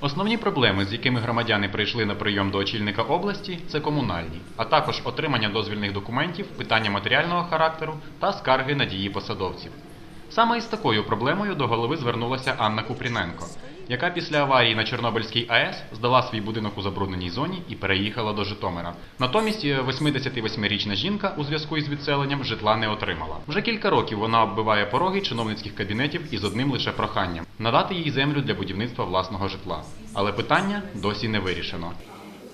Основні проблеми, з якими громадяни прийшли на прийом до очільника області, це комунальні, а також отримання дозвільних документів, питання матеріального характеру та скарги на дії посадовців. Саме із такою проблемою до голови звернулася Анна Купріненко, яка після аварії на Чорнобильській АЕС здала свій будинок у забрудненій зоні і переїхала до Житомира. Натомість е, 88-річна жінка у зв'язку із відселенням житла не отримала. Вже кілька років вона оббиває пороги чиновницьких кабінетів із одним лише проханням надати їй землю для будівництва власного житла. Але питання досі не вирішено.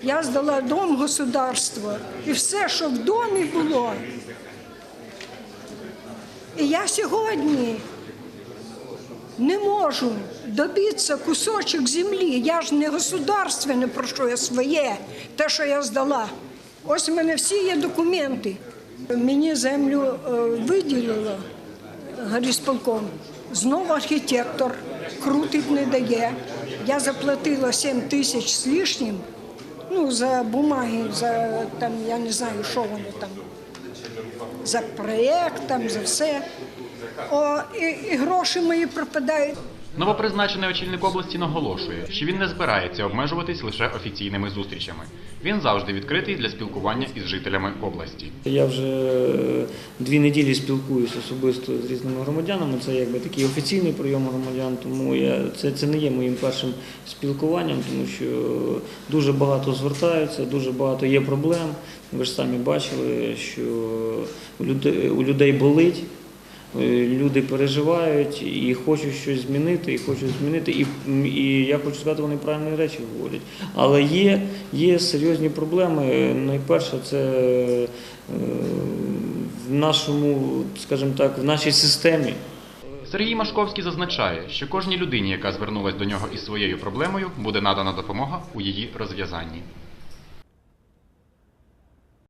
Я здала дом государства і все, що в домі було. І я сьогодні не можу добитися кусочок землі. Я ж не государственне, про що я своє, те, що я здала. Ось у мене всі є документи. Мені землю е, виділило горісполком. Знову архітектор крутить не дає. Я заплатила 7 тисяч з лишнім. Ну, за бумаги, за там, я не знаю, що вони там, за проєктом, за все. О, і, і гроші мої пропадають. Новопризначений очільник області наголошує, що він не збирається обмежуватись лише офіційними зустрічами. Він завжди відкритий для спілкування із жителями області. Я вже е, дві неділі спілкуюся особисто з різними громадянами. Це якби такий офіційний прийом громадян, тому я це, це не є моїм першим спілкуванням, тому що дуже багато звертаються, дуже багато є проблем. Ви ж самі бачили, що у людей, у людей болить. Е, Люди переживають і хочуть щось змінити, і хочуть змінити, і, і я хочу сказати, вони правильні речі говорять. Але є, є серйозні проблеми. Найперше, це е, в нашому, скажімо так, в нашій системі. Сергій Машковський зазначає, що кожній людині, яка звернулась до нього із своєю проблемою, буде надана допомога у її розв'язанні.